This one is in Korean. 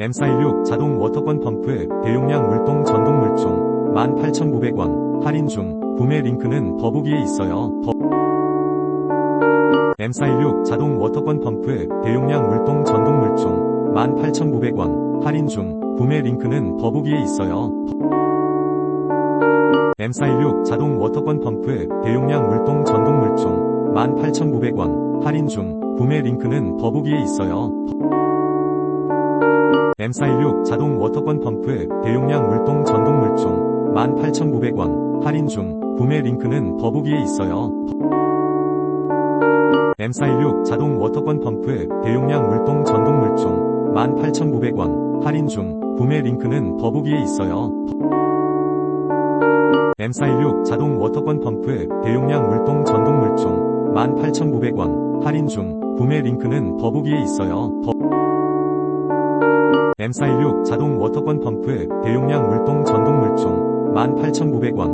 M416 자동 워터건 펌프의 대용량 물동 전동 물총 18,900원 할인 중 구매 링크는 더보기에 있어요. 더... M416 자동 워터건 펌프의 대용량 물동 전동 물총 18,900원 할인 중 구매 링크는 더보기에 있어요. M416 자동 워터건 펌프의 대용량 물동 전동 물총 18,900원 할인 중 구매 링크는 더보기에 있어요. M416 자동 워터건 펌프의 대용량 물동 전동 물총 18,900원 할인 중 구매 링크는 더보기에 있어요. M416 자동 워터건 펌프의 대용량 물동 전동 물총 18,900원 할인 중 구매 링크는 더보기에 있어요. M416 자동 워터건 펌프의 대용량 물동 전동 물총 18,900원 할인 중 구매 링크는 더보기에 있어요. 더... M416 자동 워터건 펌프의 대용량 물동 전동 물총 18,900원